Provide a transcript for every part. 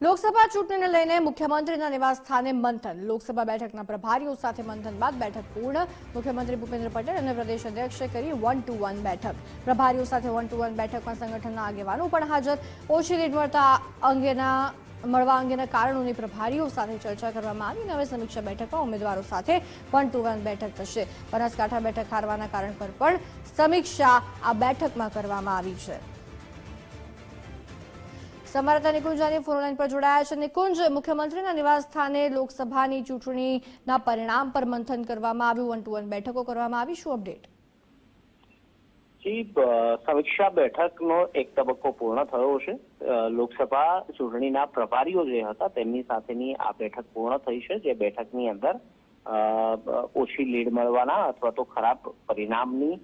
લોકસભા ચૂંટણીને લઈને મુખ્યમંત્રીના નિવાસ સ્થાને મંથન. લોકસભા બેઠકના પ્રભારીઓ સાથે મંથન બાદ બેઠક પૂર્ણ. મુખ્યમંત્રી ભૂપેન્દ્ર પટેલ અને પ્રદેશ અધ્યક્ષે કરી વન ટુ વન બેઠક. પ્રભારીઓ સાથે વન ટુ વન બેઠકમાં સંગઠનના આગેવાનો પણ હાજર. ઓછી લીડ મળતા અંગેના, મળવા અંગેના કારણોની પ્રભારીઓ સાથે ચર્ચા કરવામાં આવી અને હવે સમીક્ષા બેઠકમાં ઉમેદવારો સાથે વન ટુ વન બેઠક થશે. બનાસકાંઠા બેઠક હારવાના કારણ પર પણ સમીક્ષા આ બેઠકમાં કરવામાં આવી છે. સંવાદદાતા નિકુંજ જાની ફોનલાઈન પર જોડાયા છે. નિકુંજ મુખ્યમંત્રીના નિવાસ સ્થાને લોકસભાની ચૂંટણીના પરિણામ પર મંથન કરવામાં આવ્યું. વન ટુ વન બેઠકો કરવામાં આવી. શું અપડેટ સમીક્ષા બેઠકનો એક તબક્કો પૂર્ણ થયો છે. લોકસભા ચૂંટણીના પ્રભારીઓ જે હતા તેમની સાથેની આ બેઠક પૂર્ણ થઈ છે, જે બેઠકની અંદર ઓછી લીડ મળવાના અથવા તો ખરાબ પરિણામની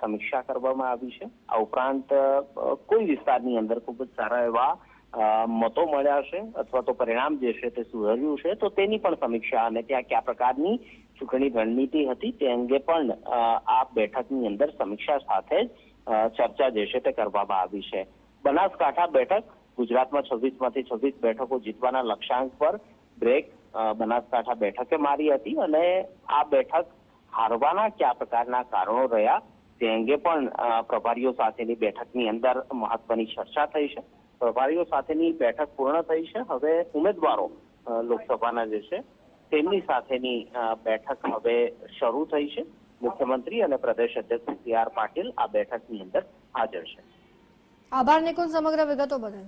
સમીક્ષા કરવામાં આવી છે. આ ઉપરાંત કોઈ વિસ્તારની અંદર ખૂબ જ સારા એવા મતો મળ્યા છે અથવા તો પરિણામ જે છે તે સુધર્યું છે, તો તેની પણ સમીક્ષા અને ત્યાં કયા પ્રકારની ચૂંટણી રણનીતિ હતી તે અંગે પણ આ બેઠકની અંદર સમીક્ષા સાથે જ ચર્ચા જે છે તે કરવામાં આવી છે. બનાસકાંઠા બેઠક, ગુજરાતમાં છવ્વીસમાંથી છવ્વીસ બેઠકો જીતવાના લક્ષ્યાંક પર બ્રેક બનાસકાંઠા બેઠકે મારી હતી અને આ બેઠક હારવાના કયા પ્રકારના કારણો રહ્યા તે અંગે પણ પ્રભારીઓ સાથેની બેઠકની અંદર મહત્વની ચર્ચા થઈ છે. પ્રભારીઓ સાથેની બેઠક પૂર્ણ થઈ છે. હવે ઉમેદવારો લોકસભાના જે છે, તેમની સાથેની બેઠક હવે શરૂ થઈ છે. મુખ્યમંત્રી અને પ્રદેશ અધ્યક્ષ સી આર પાટીલ આ બેઠકની અંદર હાજર છે. આભાર નિકુંજ, સમગ્ર વિગતો બદલ.